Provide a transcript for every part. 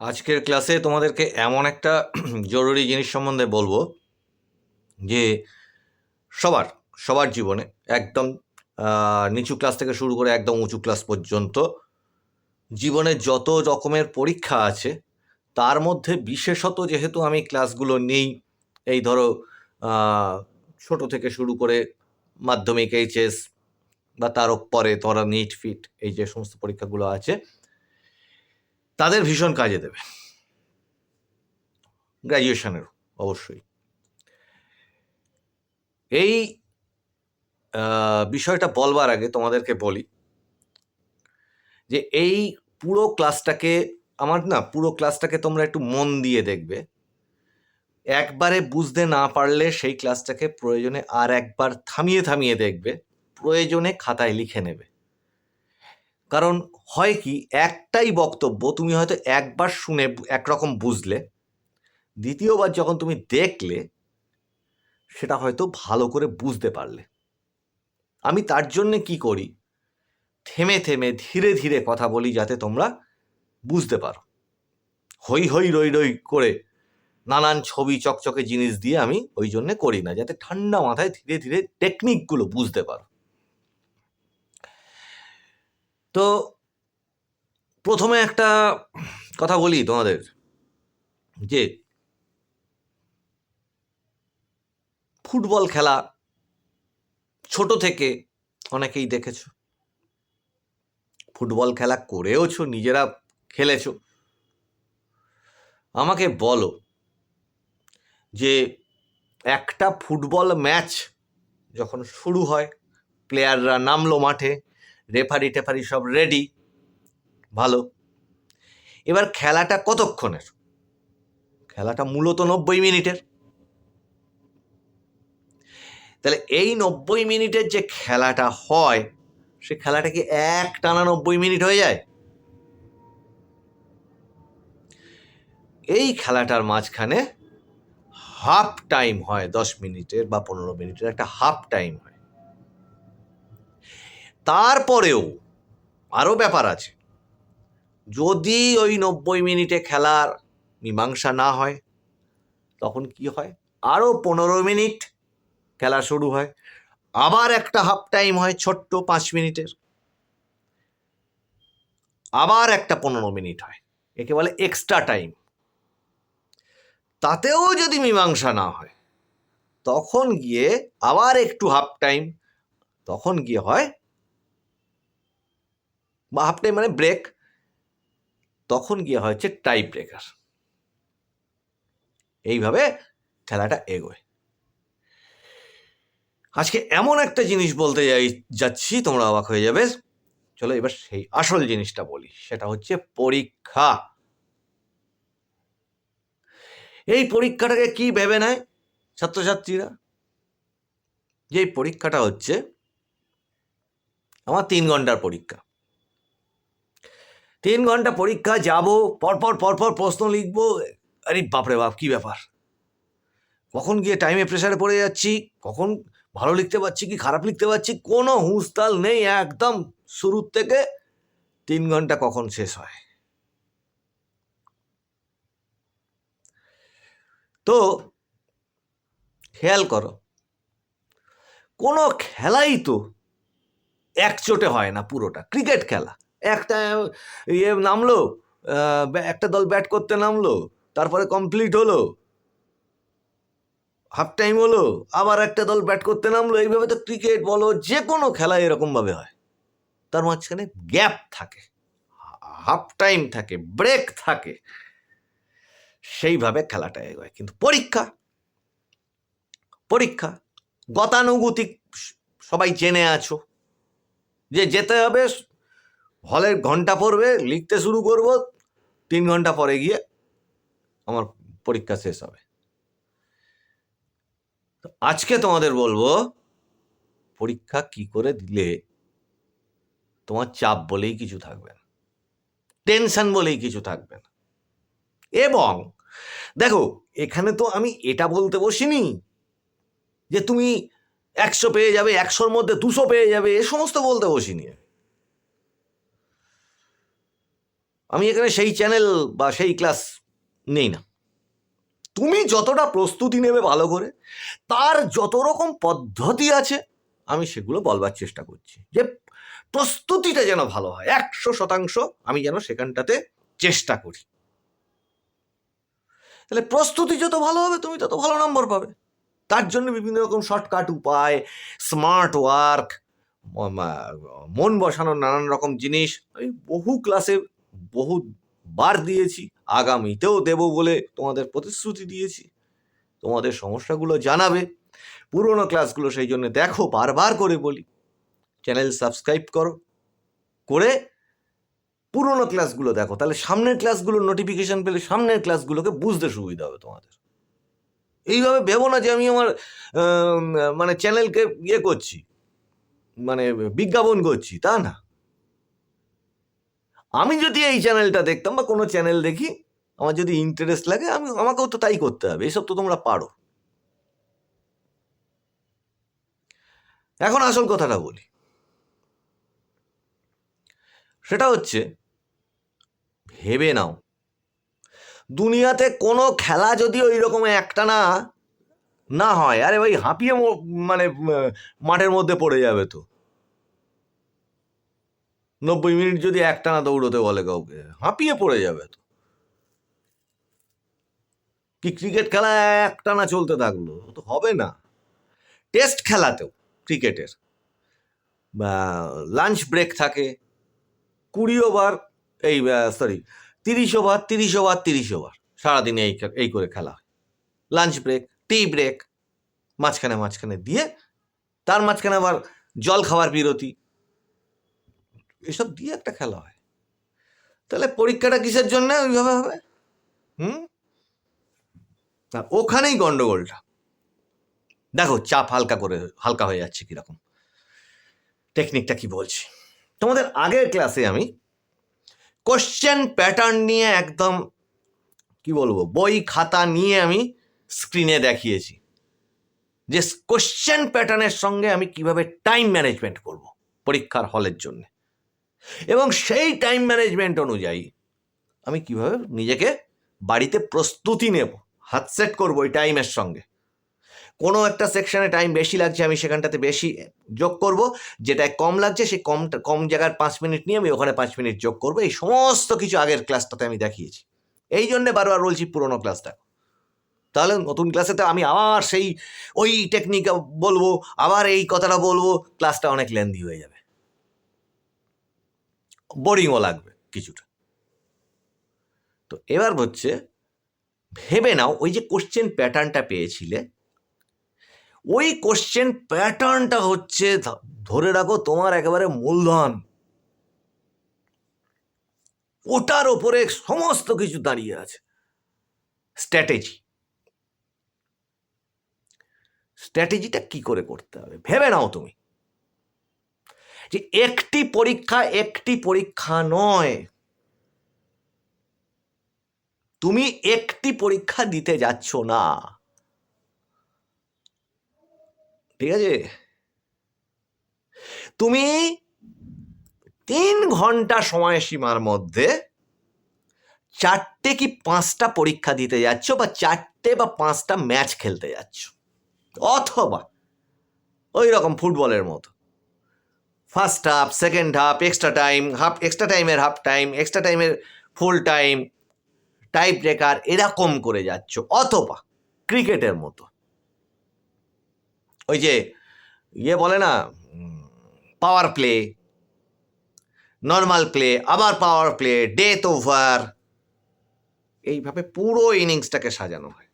আজকের ক্লাসে তোমাদেরকে এমন একটা জরুরি জিনিস সম্বন্ধে বলব যে সবার সবার জীবনে একদম নিচু ক্লাস থেকে শুরু করে একদম উঁচু ক্লাস পর্যন্ত জীবনে যত রকমের পরীক্ষা আছে, তার মধ্যে বিশেষত যেহেতু আমি ক্লাসগুলো নেই, এই ধরো ছোট থেকে শুরু করে মাধ্যমিক, এইচএস বা তারও পরে তোমরা নিট ফিট এই যে সমস্ত পরীক্ষাগুলো আছে তাদের ভীষণ কাজে দেবে। গ্র্যাজুয়েশনের অবশ্যই। এই বিষয়টা বলবার আগে তোমাদেরকে বলি যে এই পুরো ক্লাসটাকে, আমার না পুরো ক্লাসটাকে তোমরা একটু মন দিয়ে দেখবে। একবারে বুঝতে না পারলে সেই ক্লাসটাকে প্রয়োজনে আর একবার থামিয়ে থামিয়ে দেখবে। প্রয়োজনে খাতায় লিখে নেবে। কারণ হয় কি, একটাই বক্তব্য তুমি হয়তো একবার শুনে একরকম বুঝলে, দ্বিতীয়বার যখন তুমি দেখলে, সেটা হয়তো ভালো করে বুঝতে পারলে। আমি তার জন্যে কি করি, থেমে থেমে ধীরে ধীরে কথা বলি যাতে তোমরা বুঝতে পারো। হই হই রই রই করে নানান ছবি, চকচকে জিনিস দিয়ে আমি ওই জন্যে করি না, যাতে ঠান্ডা মাথায় ধীরে ধীরে টেকনিকগুলো বুঝতে পারো। তো প্রথমে একটা কথা বলি তোমাদের, যে ফুটবল খেলা ছোট থেকে অনেকেই দেখেছ। ফুটবল খেলা করেওছো, নিজেরা খেলেছো। আমাকে বলো যে একটা ফুটবল ম্যাচ যখন শুরু হয়, প্লেয়াররা নামলো মাঠে রেফারি টেফারি সব রেডি ভালো। এবার খেলাটা কতক্ষণের? খেলাটা মূলত নব্বই মিনিটের। তাহলে এই নব্বই মিনিটের যে খেলাটা হয়, সে খেলাটা কি এক টানা নব্বই মিনিট হয়ে যায়? এই খেলাটার মাঝখানে হাফ টাইম হয়, দশ মিনিটের বা পনেরো মিনিটের একটা হাফ টাইম হয়। তারপরেও আরও ব্যাপার আছে। যদি ওই নব্বই মিনিটে খেলার মীমাংসা না হয়, তখন কি হয়? আরও পনেরো মিনিট খেলা শুরু হয়। আবার একটা হাফ টাইম হয় ছোট্ট পাঁচ মিনিটের। আবার একটা পনেরো মিনিট হয়। একে বলে এক্সট্রা টাইম তাতেও যদি মীমাংসা না হয়, তখন গিয়ে আবার একটু হাফ টাইম তখন গিয়ে হয় হাফ টাইম মানে ব্রেক তখন গিয়ে হয় হচ্ছে টাই ব্রেকার এইভাবে খেলাটা এগোয়। আজকে এমন একটা জিনিস বলতে যাই, যাচ্ছি, তোমরা অবাক হয়ে যাবে। চলো এবার সেই আসল জিনিসটা বলি, সেটা হচ্ছে পরীক্ষা। এই পরীক্ষাটাকে কি ভেবে নেয় ছাত্রছাত্রীরা? যে পরীক্ষাটা হচ্ছে, আমার তিন ঘণ্টার পরীক্ষা। তিন ঘণ্টা পরীক্ষা, যাব, পরপর পরপর প্রশ্ন লিখব। আরে বাপরে বাপ, কি ব্যাপার? কখন গিয়ে টাইমে প্রেসারে পড়ে যাচ্ছি? কখন ভালো লিখতে পারছি কি, খারাপ লিখতে পারছি? কোনো হুঁসতাল নেই একদম শুরুর থেকে। তিন ঘণ্টা কখন শেষ হয়? তো খেয়াল করো, কোনো খেলাই তো একচোটে হয় না পুরোটা, ক্রিকেট খেলা। একটা ইয়ে নামলো একটা দল ব্যাট করতে নামলো, তারপরে কমপ্লিট হলো। হাফ টাইম হলো, আবার একটা দল ব্যাট করতে নামলো। এইভাবে তো ক্রিকেট বলো, যে কোনো খেলা এরকমভাবে হয়। তার মাঝখানে গ্যাপ থাকে হাফ টাইম থাকে ব্রেক থাকে। সেইভাবে খেলাটা এগোয়। কিন্তু পরীক্ষা পরীক্ষা, গতানুগতিক সবাই জেনে আছো। যে যেতে হবে হলের ঘণ্টা পড়বে, লিখতে শুরু করব, তিন ঘণ্টা পরে গিয়ে আমার পরীক্ষা শেষ হবে আজকে তোমাদের বলব, পরীক্ষা কি করে দিলে তোমার চাপ বলেই কিছু থাকবে না, টেনশন বলেই কিছু থাকবে না এবং দেখো, এখানে তো আমি এটা বলতে বসিনি যে তুমি একশো পেয়ে যাবে, একশোর মধ্যে দুশো পেয়ে যাবে, এ সমস্ত বলতে বসিনি আমি। আমি এখানে সেই চ্যানেল বা সেই ক্লাস নেই না। তুমি যতটা প্রস্তুতি নেবে ভালো করে, তার যত রকম পদ্ধতি আছে, আমি সেগুলো বলবার চেষ্টা করছি যে প্রস্তুতিটা যেন ভালো হয়। একশো শতাংশ আমি যেন সেখানটাতে চেষ্টা করি। তাহলে প্রস্তুতি যত ভালো হবে, তুমি তত ভালো নম্বর পাবে। তার জন্য বিভিন্ন রকম শর্টকাট উপায় স্মার্ট ওয়ার্ক মন বসানোর নানান রকম জিনিস, আমি বহু ক্লাসে বহু বার দিয়েছি, আগামীতেও দেব বলে তোমাদের প্রতিশ্রুতি দিয়েছি। তোমাদের সমস্যাগুলো জানাবে। পুরোনো ক্লাসগুলো সেই জন্য দেখো, বারবার করে বলি। চ্যানেল সাবস্ক্রাইব করো। করে পুরোনো ক্লাসগুলো দেখো। তাহলে সামনের ক্লাসগুলোর নোটিফিকেশান পেলে সামনের ক্লাসগুলোকে বুঝতে সুবিধা হবে তোমাদের। এইভাবে ভেবো না যে আমি আমার মানে চ্যানেলকে ইয়ে করছি মানে বিজ্ঞাপন করছি, তা না। আমি যদি এই চ্যানেলটা দেখতাম বা কোনো চ্যানেল দেখি, আমার যদি ইন্টারেস্ট লাগে, আমি, আমাকেও তো তাই করতে হবে, এসব তো তোমরা পারো। এখন আসল কথাটা বলি। সেটা হচ্ছে, ভেবে নাও। দুনিয়াতে কোনো খেলা যদি ওই রকম একটা না না হয়, আরে ভাই হাঁপিয়ে মানে মাঠের মধ্যে পড়ে যাবে তো। নব্বই মিনিট যদি একটানা দৌড়তে বলে কাউকে, হাঁপিয়ে পড়ে যাবে তো। কি ক্রিকেট খেলা একটানা চলতে থাকল তো হবে না। টেস্ট খেলাতেও ক্রিকেটের। বা লাঞ্চ ব্রেক থাকে, কুড়ি ওভার এই সরি তিরিশ ওভার তিরিশ ওভার তিরিশ ওভার সারাদিনে এই এই করে খেলা হয়। লাঞ্চ ব্রেক টি ব্রেক মাঝখানে মাঝখানে দিয়ে, তার মাঝখানে আবার জল খাওয়ার বিরতি এসব দিয়ে একটা খেলা হয়। তাহলে পরীক্ষাটা কিসের জন্য ওইভাবে হবে? হুম? ওখানেই গন্ডগোলটা। দেখো, চাপ হালকা করে, হালকা হয়ে যাচ্ছে কীরকম। টেকনিকটা কি বলছি? তোমাদের আগের ক্লাসে আমি কোশ্চেন প্যাটার্ন নিয়ে একদম, কি বলব, বই খাতা নিয়ে আমি স্ক্রিনে দেখিয়েছি। যে কোশ্চেন প্যাটার্নের সঙ্গে আমি কীভাবে টাইম ম্যানেজমেন্ট করব পরীক্ষার হলের জন্য। এবং সেই টাইম ম্যানেজমেন্ট অনুযায়ী আমি কীভাবে নিজেকে বাড়িতে প্রস্তুতি নেব, হাত সেট করব ওই টাইমের সঙ্গে। কোনো একটা সেকশনে টাইম বেশি লাগছে, আমি সেখানটাতে বেশি যোগ করব, যেটায় কম লাগছে, সেই কম কম জায়গার পাঁচ মিনিট নিয়ে আমি ওখানে পাঁচ মিনিট যোগ করব, এই সমস্ত কিছু আগের ক্লাসটাতে আমি দেখিয়েছি। এই জন্যে বারবার বলছি পুরোনো ক্লাসটা তাহলে নতুন ক্লাসেতে আমি আবার সেই ওই টেকনিক বলব, আবার এই কথাটা বলব ক্লাসটা অনেক লেন্দি হয়ে যাবে। বোরিংও লাগবে কিছুটা। তো এবার হচ্ছে, ভেবে নাও ওই যে কোশ্চেন প্যাটার্নটা পেয়েছিলে, ওই কোশ্চেন প্যাটার্নটা হচ্ছে ধরে রাখো তোমার একেবারে মূলধন। ওটার ওপরে সমস্ত কিছু দাঁড়িয়ে আছে। স্ট্র্যাটেজি স্ট্র্যাটেজিটা কি করে করতে হবে? ভেবে নাও তুমি। যে একটি পরীক্ষা একটি পরীক্ষা নয়। তুমি একটি পরীক্ষা দিতে যাচ্ছ না। ঠিক আছে? তুমি তিন ঘণ্টা সময়সীমার মধ্যে চারটে কি পাঁচটা পরীক্ষা দিতে যাচ্ছ বা চারটে বা পাঁচটা ম্যাচ খেলতে যাচ্ছ? অথবা ওই রকম ফুটবলের মতো। First half second half extra time half extra টাইমের হাফ টাইম এক্সট্রা টাইমের ফুল টাইম টাইপ ব্রেকার এরকম করে যাচ্ছ। অথবা ক্রিকেটের মতো। ওই যে ইয়ে বলে না পাওয়ার প্লে নর্মাল প্লে আবার পাওয়ার প্লে ডেথ ওভার এইভাবে পুরো ইনিংসটাকে সাজানো হয়।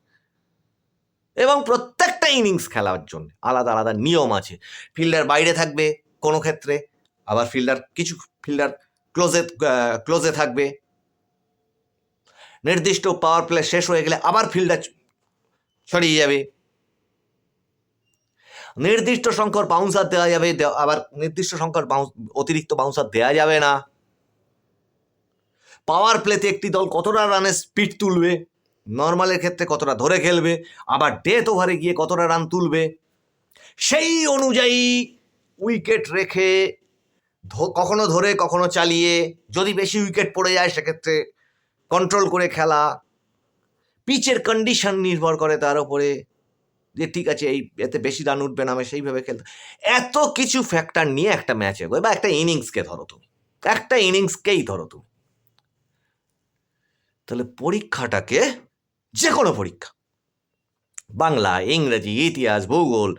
এবং প্রত্যেকটা ইনিংস খেলার জন্য আলাদা আলাদা নিয়ম আছে। ফিল্ডার বাইরে থাকবে কোনো ক্ষেত্রে আবার ফিল্ডার, কিছু ফিল্ডার ক্লোজে ক্লোজে থাকবে। নির্দিষ্ট পাওয়ার প্লে শেষ হয়ে গেলে আবার ফিল্ডার ছড়িয়ে যাবে। নির্দিষ্ট সংখ্যক বাউন্সার দেওয়া যাবে আবার নির্দিষ্ট সংখ্যক বাউন্স অতিরিক্ত বাউন্সার দেওয়া যাবে না। পাওয়ার প্লেতে একটি দল কতটা রানের স্পিড তুলবে? নর্মালের ক্ষেত্রে কতটা ধরে খেলবে? আবার ডেথ ওভারে গিয়ে কতটা রান তুলবে? সেই অনুযায়ী উইকেট রেখে কখনো ধরে, কখনো চালিয়ে, যদি বেশি উইকেট পড়ে যায় সেক্ষেত্রে কন্ট্রোল করে খেলা। পিচের কন্ডিশন নির্ভর করে তার উপরে, যে ঠিক আছে, এই এতে বেশি রান উঠবে না, আমি সেইভাবে খেলতে এত কিছু ফ্যাক্টর নিয়ে একটা ম্যাচ এগোয়, বা একটা ইনিংসকে ধরো তুমি। একটা ইনিংসকেই ধরো তুমি। তাহলে পরীক্ষাটাকে যে কোনো পরীক্ষা, বাংলা, ইংরেজি, ইতিহাস, ভূগোল,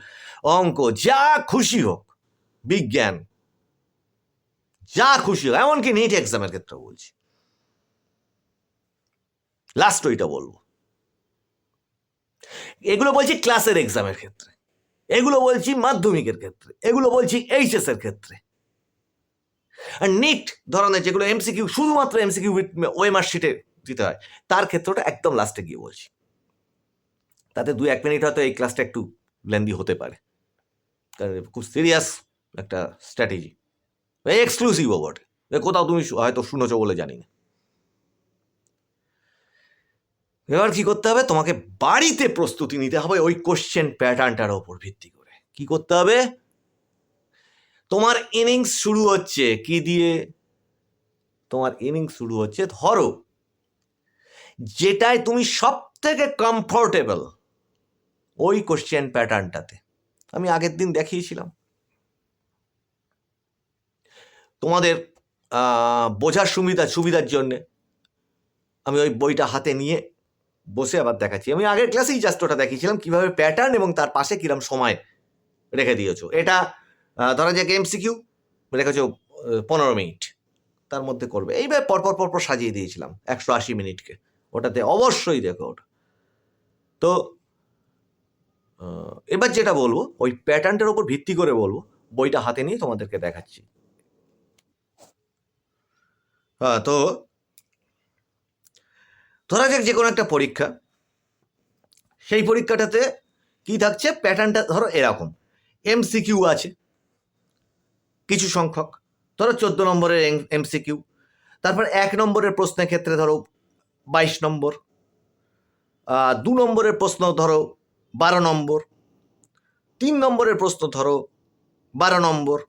অঙ্ক, যা খুশি হোক বিজ্ঞান। যা খুশি হোক এমনকি নিট এক্সামের ক্ষেত্রে বলছি। লাস্ট ওইটা বলব। এগুলো বলছি ক্লাসের এক্সামের ক্ষেত্রে। এগুলো বলছি মাধ্যমিকের ক্ষেত্রে। এগুলো বলছি এইচএস এর ক্ষেত্রে। আর নিট ধরনের যেগুলো এমসিকিউ শুধুমাত্র এমসিকিউ ওয়েমার শিটে দিতে হয়, তার ক্ষেত্রটা একদম লাস্টে গিয়ে বলছি। তাতে দু এক মিনিট হয়তো এই ক্লাসটা একটু লেন্দি হতে পারে। খুব সিরিয়াস একটা স্ট্র্যাটেজি এক্সক্লুসিভও বটে কোথাও তুমি হয়তো শুনেছো বলে জানি না। এবার কি করতে হবে? তোমাকে বাড়িতে প্রস্তুতি নিতে হবে ওই কোশ্চেন প্যাটার্নটার ওপর ভিত্তি করে। কি করতে হবে? তোমার ইনিংস শুরু হচ্ছে। কি দিয়ে? তোমার ইনিংস শুরু হচ্ছে ধরো, যেটায় তুমি সব থেকে কমফোর্টেবল ওই কোশ্চেন প্যাটার্নটাতে আমি আগের দিন দেখিয়েছিলাম। তোমাদের বোঝার সুবিধা, সুবিধার জন্যে আমি ওই বইটা হাতে নিয়ে বসে আবার দেখাচ্ছি। আমি আগের ক্লাসেই জাস্ট ওটা দেখিয়েছিলাম, কীভাবে প্যাটার্ন এবং তার পাশে কীরকম সময় রেখে দিয়েছ। এটা ধরা যাক এমসিকিউ রেখেছো পনেরো মিনিট। তার মধ্যে করবে। এইভাবে পরপর পরপর সাজিয়ে দিয়েছিলাম, একশো আশি মিনিটকে। ওটাতে অবশ্যই দেখো ওটা। তো এবার যেটা বলব, ওই প্যাটার্নটার উপর ভিত্তি করে বলব, বইটা হাতে নিয়ে তোমাদেরকে দেখাচ্ছি। তো ধরা যাক যে কোনো একটা পরীক্ষা, সেই পরীক্ষাটাতে কি থাকছে? প্যাটার্নটা ধরো এরকম, এমসিকিউ আছে, কিছু সংখ্যক, ধরো চোদ্দ নম্বরের এম, এমসিকিউ, তারপর এক নম্বরের প্রশ্নের ক্ষেত্রে ধরো বাইশ নম্বর দু নম্বরের প্রশ্ন ধরো বারো নম্বর, তিন নম্বরের প্রশ্ন ধরো বারো নম্বর,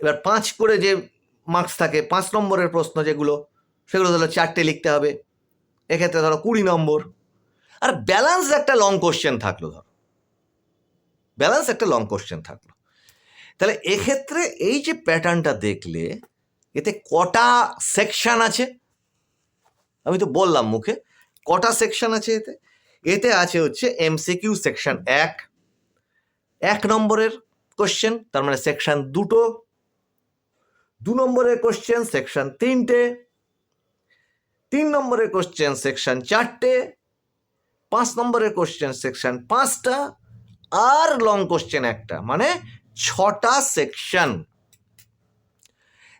এবার পাঁচ করে যে মার্কস থাকে। পাঁচ নম্বরের প্রশ্ন যেগুলো, সেগুলো ধরো চারটে লিখতে হবে। এক্ষেত্রে ধরো কুড়ি নম্বর। আর ব্যালেন্স একটা লং কোশ্চেন থাকল ধরো। ব্যালেন্স একটা লং কোশ্চেন থাকল। তাহলে এক্ষেত্রে এই যে প্যাটার্নটা দেখলে, এতে কটা সেকশন আছে? আমি তো বললাম মুখে, কটা সেকশন আছে এতে? এতে আছে হচ্ছে এমসিকিউ সেকশন এক। এক নম্বরের কোশ্চেন তার মানে সেকশন দুটো দু নম্বরের কোশ্চেন সেকশন তিনটে, তিন নম্বরের কোশ্চেন সেকশন চারটে, পাঁচ নম্বরের কোশ্চেন সেকশন পাঁচটা আর লং কোশ্চেন একটা মানে ছটা সেকশন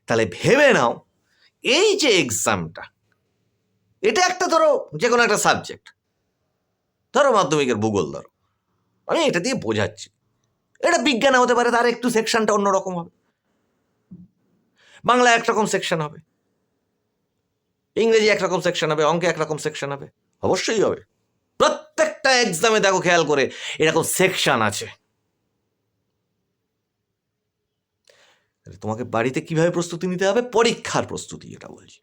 তাহলে ভেবে নাও, এই যে এক্সামটা এটা একটা ধরো যে কোনো একটা সাবজেক্ট ধরো মাধ্যমিকের ভূগোল ধরো, আমি এটা দিয়ে বোঝাচ্ছি। এটা বিজ্ঞানে হতে পারে, তার একটু সেকশনটা অন্যরকম হবে। বাংলা একরকম সেকশন হবে। ইংরেজি একরকম সেকশন হবে, অঙ্কে একরকম সেকশন হবে। অবশ্যই হবে। প্রত্যেকটা এক্সামে দেখো খেয়াল করে, এরকম সেকশন আছে। তোমাকে বাড়িতে কীভাবে প্রস্তুতি নিতে হবে? পরীক্ষার প্রস্তুতি, এটা বলছি।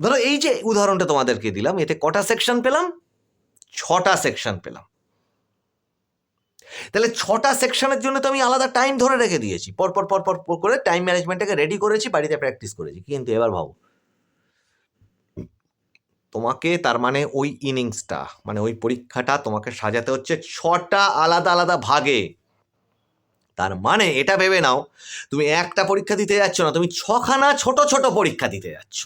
ধরো এই যে উদাহরণটা তোমাদেরকে দিলাম, এতে কটা সেকশন পেলাম? ছটা সেকশন পেলাম। তাহলে ছটা সেকশনের জন্য তো আমি আলাদা টাইম ধরে রেখে দিয়েছি। পর পর পর পর পর করে টাইম ম্যানেজমেন্টটাকে রেডি করেছি, বাড়িতে প্র্যাকটিস করেছি। কিন্তু এবার ভাবো, তোমাকে তার মানে ওই ইনিংসটা মানে ওই পরীক্ষাটা তোমাকে সাজাতে হচ্ছে ছটা আলাদা আলাদা ভাগে। তার মানে এটা ভেবে নাও, তুমি একটা পরীক্ষা দিতে যাচ্ছ না, তুমি ছখানা ছোট ছোট পরীক্ষা দিতে যাচ্ছ।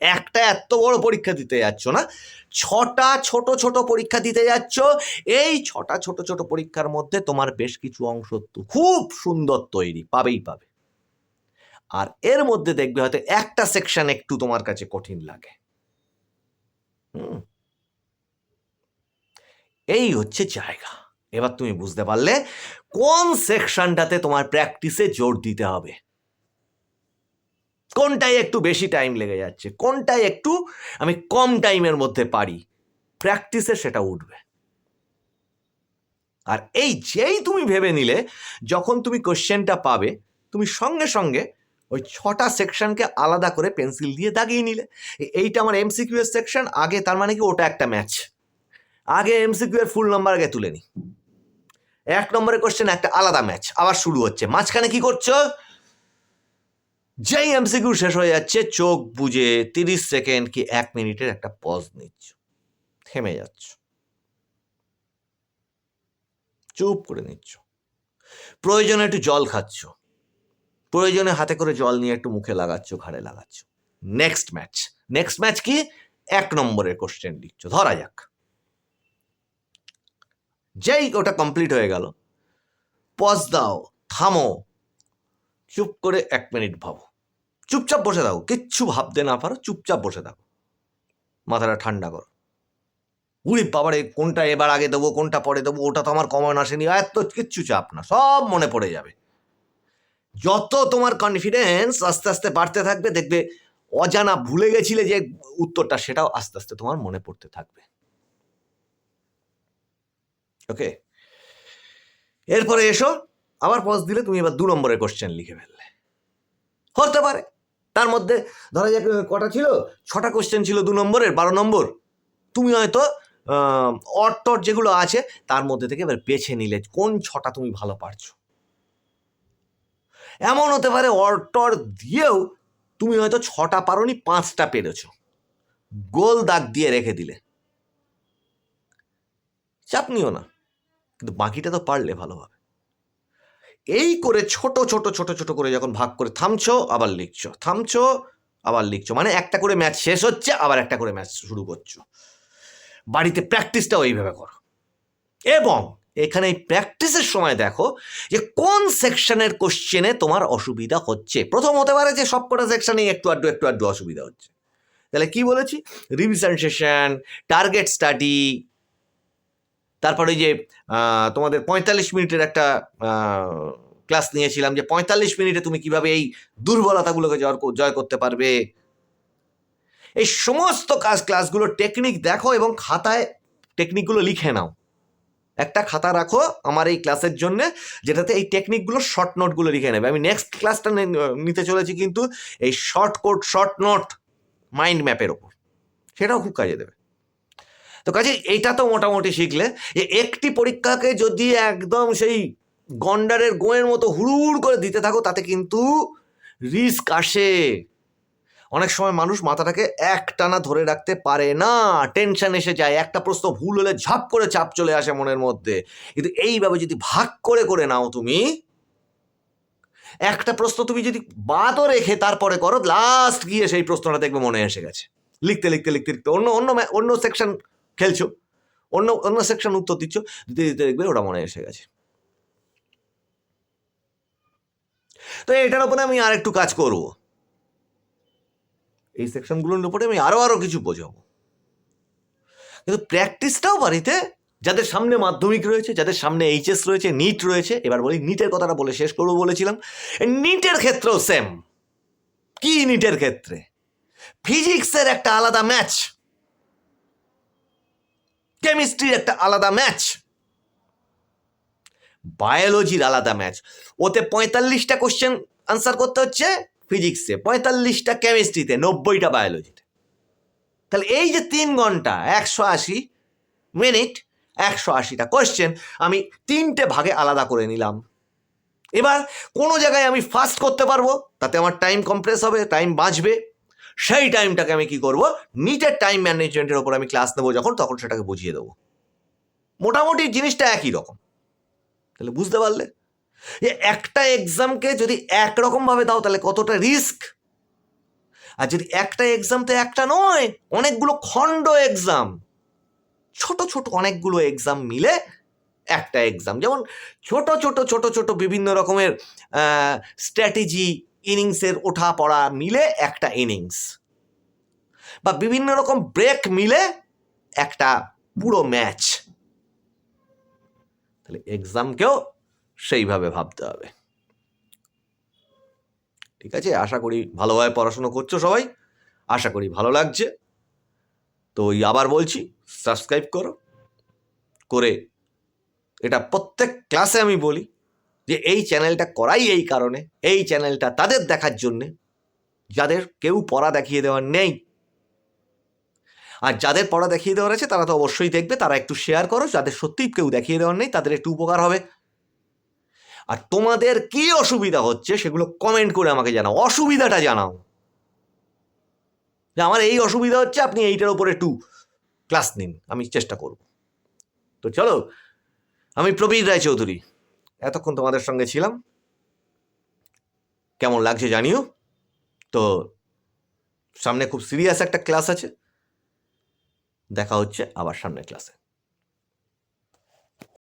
একটা এত বড় পরীক্ষা দিতে যাচ্ছ না? ছটা ছোট ছোট পরীক্ষা দিতে যাচ্ছ। এই ছটা ছোট ছোট পরীক্ষার মধ্যে তোমার বেশ কিছু অংশ খুব সুন্দর তৈরি, পাবেই পাবে। আর এর মধ্যে দেখবে হয়তো একটা সেকশন একটু তোমার কাছে কঠিন লাগে। এই হচ্ছে জায়গা। এবার তুমি বুঝতে পারলে কোন সেকশনটাতে তোমার প্র্যাকটিসে জোর দিতে হবে। কোনটায় একটু বেশি টাইম লেগে যাচ্ছে? কোনটায় একটু আমি কম টাইমের মধ্যে পারি? প্র্যাকটিসে সেটা উঠবে। আর এই যেই তুমি ভেবে নিলে, যখন তুমি কোশ্চেনটা পাবে, তুমি সঙ্গে সঙ্গে ওই ছটা সেকশনকে আলাদা করে পেন্সিল দিয়ে দাগিয়ে নিলে। এইটা আমার এমসিকিউ এর সেকশন আগে তার মানে কি ওটা একটা ম্যাচ আগে এমসিকিউ এর ফুল নাম্বার আগে তুলে নি। এক নম্বরের কোশ্চেন একটা আলাদা ম্যাচ আবার শুরু হচ্ছে। মাঝখানে কি করছ? যেই এমসিকিউ শেষ হয়ে যাচ্ছে। চোখ বুঝে তিরিশ সেকেন্ড কি এক মিনিটের একটা পজ নিচ্ছ। থেমে যাচ্ছ। চুপ করে নিচ্ছ। প্রয়োজনে একটু জল খাচ্ছ। প্রয়োজনে হাতে করে জল নিয়ে একটু মুখে লাগাচ্ছ, ঘাড়ে লাগাচ্ছ। নেক্সট ম্যাচ নেক্সট ম্যাচ কি? এক নম্বরের কোশ্চেন লিখছ। ধরা যাক। যেই ওটা কমপ্লিট হয়ে গেল। পজ দাও, থামো। চুপ করে এক মিনিট ভাবো। চুপচাপ বসে থাকো, কিচ্ছু ভাবতে না পারো, চুপচাপ বসে থাকো। মাথাটা ঠান্ডা করো। উড়ি বাবারে, কোনটা এবার আগে দেবো, কোনটা পরে দেবো, ওটা তো আমার কমন আসেনি, এত কিচ্ছু চাপ না, সব মনে পড়ে যাবে। যত তোমার কনফিডেন্স আস্তে আস্তে বাড়তে থাকবে, দেখবে অজানা ভুলে গেছিলে যে উত্তরটা, সেটাও আস্তে আস্তে তোমার মনে পড়তে থাকবে। ওকে এরপরে এসো, আবার পজ দিলে তুমি এবার দু নম্বরের কোশ্চেন লিখে ফেললে। হতে পারে। তার মধ্যে ধরা যাক কটা ছিল? ছটা কোশ্চেন ছিল দু নম্বরের, বারো নম্বর। তুমি হয়তো অট্টর যেগুলো আছে, তার মধ্যে থেকে এবার বেছে নিলে, কোন ছটা তুমি ভালো পারছ? এমন হতে পারে অট্টর দিয়েও তুমি হয়তো ছটা পারোনি, পাঁচটা পেরেছ। গোল দাগ দিয়ে রেখে দিলে। চাপ নিও না। কিন্তু বাকিটা তো পারলে ভালোভাবে। এই করে ছোট ছোট ছোট ছোট করে যখন ভাগ করে থামছো, আবার লিখছো। থামছো, আবার লিখছো। মানে একটা করে ম্যাচ শেষ হচ্ছে, আবার একটা করে ম্যাচ শুরু করছ। বাড়িতে প্র্যাকটিসটাও এইভাবে করো। এবং এখানে এই প্র্যাকটিসের সময় দেখো যে কোন সেকশনের কোশ্চেনে তোমার অসুবিধা হচ্ছে। প্রথম হতে পারে যে সবকটা সেকশনে একটু আড্ডু একটু আড্ডু অসুবিধা হচ্ছে। তাহলে কি বলেছি? রিভিশন সেশন টার্গেট স্টাডি তারপরে ওই যে তোমাদের পঁয়তাল্লিশ মিনিটের একটা ক্লাস নিয়েছিলাম যে পঁয়তাল্লিশ মিনিটে তুমি কীভাবে এই দুর্বলতাগুলোকে জয় কর- জয় করতে পারবে? এই সমস্ত কাজ ক্লাসগুলো টেকনিক দেখো এবং খাতায় টেকনিকগুলো লিখে নাও। একটা খাতা রাখো আমার এই ক্লাসের জন্য, যেটাতে এই টেকনিকগুলো শর্ট নোটগুলো লিখে নেবে। আমি নেক্সট ক্লাসটা নিতে চলেছি কিন্তু এই short code short note mind ম্যাপের ওপর। সেটাও খুব কাজে দেবে। তো কাজে এইটা তো মোটামুটি শিখলে যে একটি পরীক্ষাকে যদি একদম সেই গন্ডারের গোয়ের মতো হুড়ুড় করে দিতে থাকো, তাতে কিন্তু রিস্ক আসে। অনেক সময় মানুষ মাথাটাকে একটানা ধরে রাখতে পারে না। টেনশন এসে যায়, একটা প্রশ্ন ভুল হলে ঝাপ করে চাপ চলে আসে মনের মধ্যে। কিন্তু এইভাবে যদি ভাগ করে করে নাও তুমি, একটা প্রশ্ন তুমি যদি বাদও রেখে তারপরে করো লাস্ট গিয়ে সেই প্রশ্নটা দেখবে মনে এসে গেছে। লিখতে লিখতে লিখতে লিখতে অন্য অন্য অন্য সেকশন খেলছো। অন্য অন্য সেকশন উত্তর দিচ্ছ। দিতে দিতে দেখবে ওটা মনে এসে গেছে। তো এটার উপরে আমি আর একটু কাজ করব। এই সেকশনগুলোর উপরে আমি আরও আরও কিছু বোঝাবো। কিন্তু প্র্যাকটিসটাও বাড়িতে যাদের সামনে মাধ্যমিক রয়েছে, যাদের সামনে এইচএস রয়েছে নিট রয়েছে, এবার বলি নিটের কথাটা বলে শেষ করব বলেছিলাম। নিটের ক্ষেত্রেও সেম কি নিটের ক্ষেত্রে? ফিজিক্সের একটা আলাদা ম্যাচ কেমিস্ট্রির একটা আলাদা ম্যাচ। বায়োলজির আলাদা ম্যাচ। ওতে পঁয়তাল্লিশটা কোশ্চেন আনসার করতে হচ্ছে ফিজিক্সে পঁয়তাল্লিশটা কেমিস্ট্রিতে নব্বইটা বায়োলজিতে তাহলে এই যে তিন ঘণ্টা, একশো আশি মিনিট একশো আশিটা কোশ্চেন আমি তিনটে ভাগে আলাদা করে নিলাম। এবার কোনো জায়গায় আমি ফাস্ট করতে পারব, তাতে আমার টাইম কম্প্রেস হবে টাইম বাঁচবে। সেই টাইমটাকে আমি কি করব? নিজের টাইম ম্যানেজমেন্টের ওপর আমি ক্লাস নেব যখন, তখন সেটাকে বুঝিয়ে দেবো। মোটামুটি জিনিসটা একই রকম। তাহলে বুঝতে পারলে? যে একটা এক্সামকে যদি একরকমভাবে দাও, তাহলে কতটা রিস্ক আর যদি একটা এক্সাম তো একটা নয়, অনেকগুলো খণ্ড এক্সাম ছোট ছোট অনেকগুলো এক্সাম মিলে একটা এক্সাম যেমন ছোট ছোট ছোট ছোট বিভিন্ন রকমের স্ট্র্যাটেজি ইনিংসের ওঠা পড়া মিলে একটা ইনিংস বা বিভিন্ন রকম ব্রেক মিলে একটা পুরো ম্যাচ তাহলে এক্সামকেও সেইভাবে ভাবতে হবে। ঠিক আছে? আশা করি ভালোভাবে পড়াশুনো করছ সবাই। আশা করি ভালো লাগছে। তো ওই আবার বলছি সাবস্ক্রাইব করো। করে এটা প্রত্যেক ক্লাসে আমি বলি। যে এই চ্যানেলটা করাই এই কারণে, এই চ্যানেলটা তাদের দেখার জন্যে, যাদের কেউ পড়া দেখিয়ে দেওয়ার নেই। আর যাদের পড়া দেখিয়ে দেওয়ার আছে, তারা তো অবশ্যই দেখবে, তারা একটু শেয়ার করো, যাদের সত্যিই কেউ দেখিয়ে দেওয়ার নেই, তাদের একটু উপকার হবে। আর তোমাদের কি অসুবিধা হচ্ছে, সেগুলো কমেন্ট করে আমাকে জানাও, অসুবিধাটা জানাও। যে আমার এই অসুবিধা হচ্ছে, আপনি এইটার উপরে একটু ক্লাস নিন, আমি চেষ্টা করব। তো চলো, আমি প্রবীর রায়চৌধুরী। এতক্ষণ তোমাদের সঙ্গে ছিলাম। কেমন লাগছে জানিও। তো সামনে খুব সিরিয়াস একটা ক্লাস আছে। দেখা হচ্ছে আবার সামনের ক্লাসে